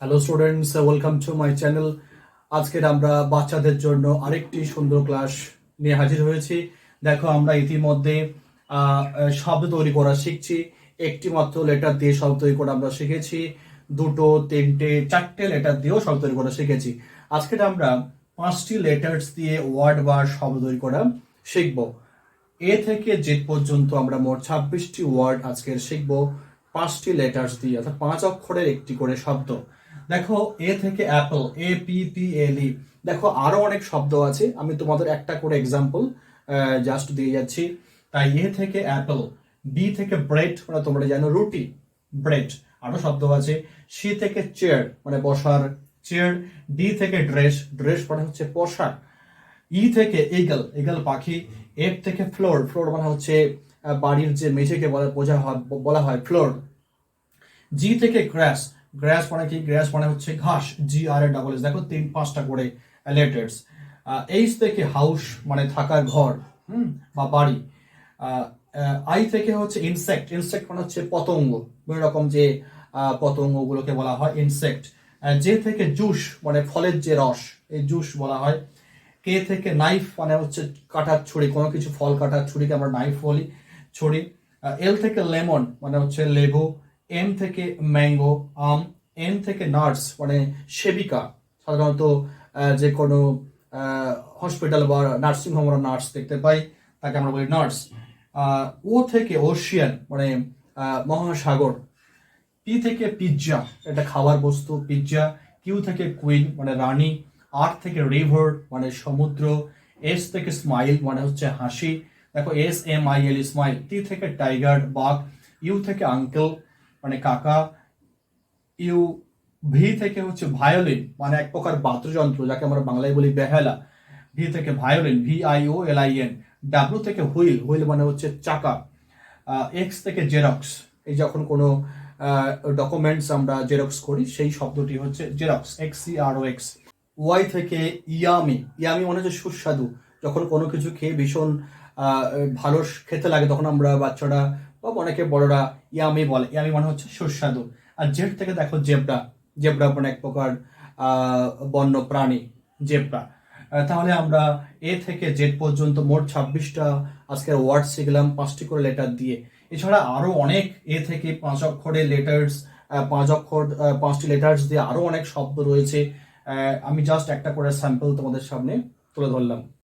Hello students welcome to my channel আজকের আমরা বাচ্চাদের জন্য আরেকটি সুন্দর ক্লাস নিয়ে হাজির হয়েছি। দেখো, আমরা ইতিমধ্যে শব্দ তৈরি করা শিখছি। একটি মাত্র লেটার দিয়ে শব্দ তৈরি করা আমরা শিখেছি। দুটো, তিনটে, চারটে লেটার দিয়েও শব্দ তৈরি করা শিখেছি। আজকের আমরা পাঁচটি লেটার্স দিয়ে ওয়ার্ড বা শব্দ তৈরি করা শিখব। এ থেকে জেড পর্যন্ত আমরা মোট ছাব্বিশটি ওয়ার্ড আজকের শিখব। পাঁচটি লেটার্স দিয়ে, অর্থাৎ পাঁচ অক্ষরের একটি করে শব্দ। দেখো এ থেকে apple A P P L E দেখো, আরও অনেক শব্দ আছে। আমি তোমাদের একটা করে এক্সাম্পল জাস্ট দিয়ে যাচ্ছি। তাই এ থেকে অ্যাপল বি থেকে ব্রেড মানে তোমরা জানো, রুটি ব্রেড আরও শব্দ আছে। সি থেকে চেয়ার মানে বসার চেয়ার ডি থেকে ড্রেস ড্রেস মানে হচ্ছে পোশাক। ই থেকে ইগল ইগল পাখি। এফ থেকে ফ্লোর ফ্লোর মানে হচ্ছে বাড়ির যে মেঝেকে বলা, বোঝা হয়, বলা হয় ফ্লোর জি থেকে গ্রাস গ্রাস মানে কি? গ্রাস মানে হচ্ছে ঘাস জি আর এ ডাবল এস দেখো তিন, পাঁচটা করে লেটার্স। এইচ থেকে হাউস মানে থাকার ঘর, হুম, বা বাড়ি। আই থেকে হচ্ছে ইনসেক্ট ইনসেক্ট মানে হচ্ছে পতঙ্গ। বিভিন্ন রকম যে পতঙ্গগুলোকে বলা হয় ইনসেক্ট যে থেকে জুস মানে ফলের যে রস, এই জুস বলা হয়। কে থেকে নাইফ মানে হচ্ছে কাটার ছুরি, কোনো কিছু ফল কাটার ছুরিকে আমরা নাইফ বলি, ছুরি। এল থেকে লেমন মানে হচ্ছে লেবু। এম থেকে ম্যাঙ্গো আম এন থেকে নার্স মানে সেবিকা, সাধারণত যে কোনো হসপিটাল বা নার্সিং হোম আমরা নার্স দেখতে পাই তাকে আমরা বলি নার্স ও থেকে ওশিয়ান মানে মহাসাগর পি থেকে পিৎজা এটা খাবার বস্তু পিৎজা কিউ থেকে কুইন মানে রানী আর থেকে রিভার মানে সমুদ্র এস থেকে স্মাইল মানে হচ্ছে হাসি, দেখো S M I L smile T থেকে টাইগার বাঘ ইউ থেকে আঙ্কেল মানে কাকা, ইউ ভি থেকে হচ্ছে ভায়োলিন মানে এক প্রকার বাদ্যযন্ত্র যাকে আমরা বাংলায় বলি বেহালা। ভি থেকে violin V I O L I N W থেকে হুইল হুইল মানে হচ্ছে চাকা। এক্স থেকে জেরক্স, এই যখন কোনো ডকুমেন্টস আমরা জেরক্স করি, সেই শব্দটি হচ্ছে xerox X C R O X Y থেকে ইয়ামি ইয়ামি মানে হচ্ছে সুস্বাদু। যখন কোনো কিছু খেয়ে ভীষণ ভালো খেতে লাগে, তখন আমরা বাচ্চারা বা অনেকে বড়রা ইয়ামি বলে। ইয়ামি মানে হচ্ছে সুস্বাদু। আর জেড থেকে দেখো জেব্রা। জেব্রা মানে এক প্রকার বন্য প্রাণী জেব্রা। তাহলে আমরা এ থেকে জেড পর্যন্ত মোট ছাব্বিশটা আজকের ওয়ার্ড শিখলাম পাঁচটি করে লেটার দিয়ে। এছাড়া আরও অনেক এ থেকে পাঁচ অক্ষরের লেটার্স পাঁচ অক্ষর পাঁচটি লেটার্স দিয়ে আরও অনেক শব্দ রয়েছে। আমি জাস্ট একটা করে স্যাম্পল তোমাদের সামনে তুলে ধরলাম।